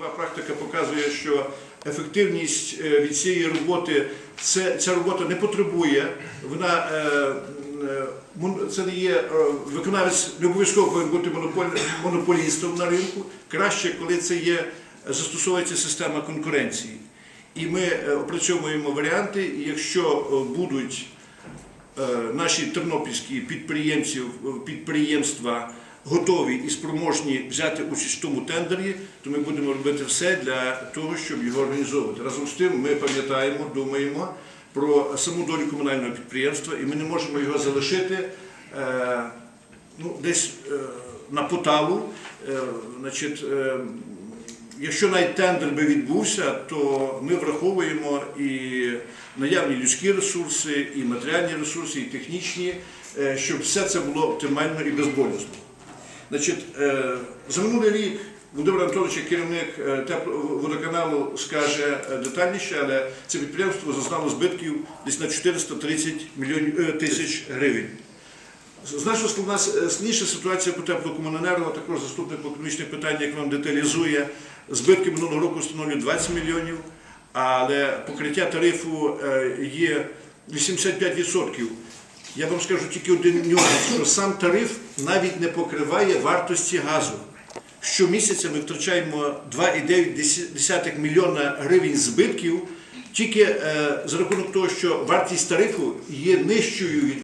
Судова практика показує, що ефективність е, від цієї роботи це, ця робота не потребує. Вона е, е, це не є виконавець, не обов'язково повинен бути монополістом на ринку. Краще, коли це є застосовується система конкуренції. І ми опрацьовуємо варіанти, якщо будуть наші тернопільські підприємці, підприємства готові і спроможні взяти участь в тому тендері, то ми будемо робити все для того, щоб його організовувати. Разом з тим, ми пам'ятаємо, думаємо про саму долю комунального підприємства, і ми не можемо його залишити е, ну, десь е, на поталу. Е, значить, Якщо навіть тендер би відбувся, то ми враховуємо і наявні людські ресурси, і матеріальні ресурси, і технічні, щоб все це було оптимально і безболісно. Значить, е, за минулий рік Володимир Анатолійович, керівник е, тепловодоканалу, скаже е, детальніше, але це підприємство зазнало збитків десь на 430 мільйонів тисяч гривень. Значно складна складніша ситуація по теплокомуненерго, також заступник по економічних питань, як вам деталізує. Збитки минулого року становлюють 20 мільйонів, але покриття тарифу є 85%. Я вам скажу тільки один нюанс, що сам тариф навіть не покриває вартості газу. Щомісяця ми втрачаємо 2,9 мільйона гривень збитків тільки е, за рахунок того, що вартість тарифу є нижчою від